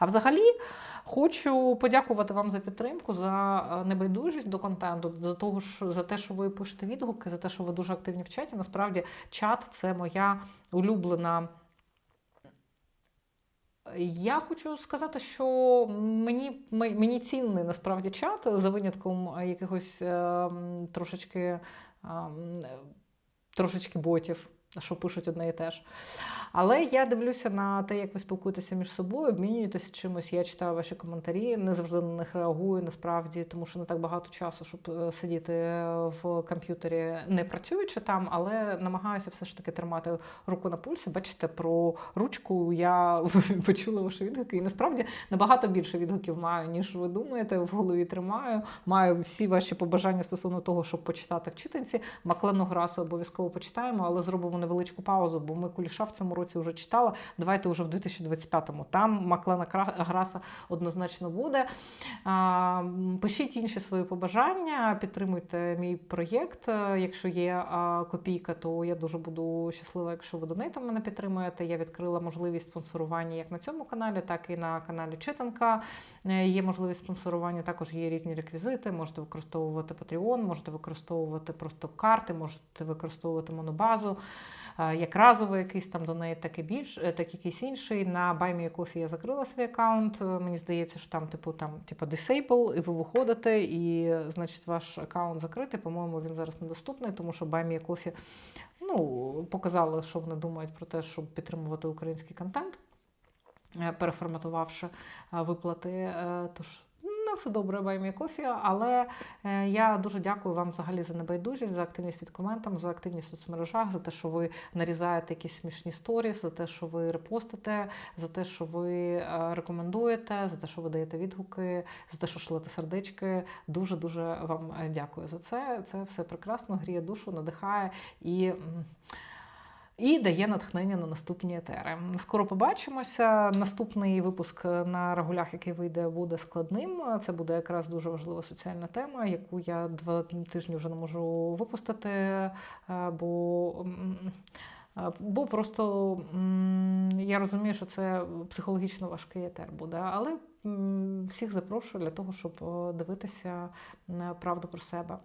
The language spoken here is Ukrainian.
А взагалі. Хочу подякувати вам за підтримку, за е, небайдужість до контенту, за того, що за те, що ви пишете відгуки, за те, що ви дуже активні в чаті. Насправді, чат це моя улюблена. Я хочу сказати, що мені, мені цінний насправді чат за винятком е, якихось е, трошечки, е, трошечки ботів, що пишуть одне і те ж. Але я дивлюся на те, як ви спілкуєтеся між собою, обмінюєтеся чимось. Я читаю ваші коментарі, не завжди на них реагую насправді, тому що не так багато часу, щоб е, сидіти в комп'ютері, не працюючи там, але намагаюся все ж таки тримати руку на пульсі. Бачите, про ручку я почула ваші відгуки, і насправді набагато більше відгуків маю, ніж ви думаєте. В голові тримаю. Маю всі ваші побажання стосовно того, щоб почитати в читанці. Маклену Грасу обов'язково почитаємо, але зробимо невеличку паузу, бо ми куліша в цьому році вже читала. Давайте вже в 2025-му. Там Маклена Граса однозначно буде. Пишіть інші свої побажання, підтримуйте мій проєкт. Якщо є копійка, то я дуже буду щаслива, якщо ви донейтом мене підтримуєте. Я відкрила можливість спонсорування як на цьому каналі, так і на каналі Читанка. Е, Є можливість спонсорування, також є різні реквізити. Можете використовувати Patreon, можете використовувати просто карти, можете використовувати монобазу. Е, Як разовий якийсь там донейт, так і більш, е, так якийсь інший. На BuyMeACoffee я закрила свій аккаунт. Е, Мені здається, що там, типу, там, типу, disable, і ви виходите, і значить ваш аккаунт закритий. По-моєму, він зараз недоступний, тому що BuyMeACoffee ну, показали, що вони думають про те, щоб підтримувати український контент, переформатувавши виплати. Тож на все добре, Баймі Кофі, але е, я дуже дякую вам взагалі за небайдужість, за активність під коментом, за активність в соцмережах, за те, що ви нарізаєте якісь смішні сторіс, за те, що ви репостите, за те, що ви е, рекомендуєте, за те, що ви даєте відгуки, за те, що шлете сердечки. Дуже дуже вам е, дякую за це. Це все прекрасно, гріє душу, надихає і. І дає натхнення на наступні етери. Скоро побачимося. Наступний випуск на регулях, який вийде, буде складним. Це буде якраз дуже важлива соціальна тема, яку я два тижні вже не можу випустити, е, бо. е, Бо просто я розумію, що це психологічно важкий етер буде, але всіх запрошую для того, щоб е, дивитися правду про себе.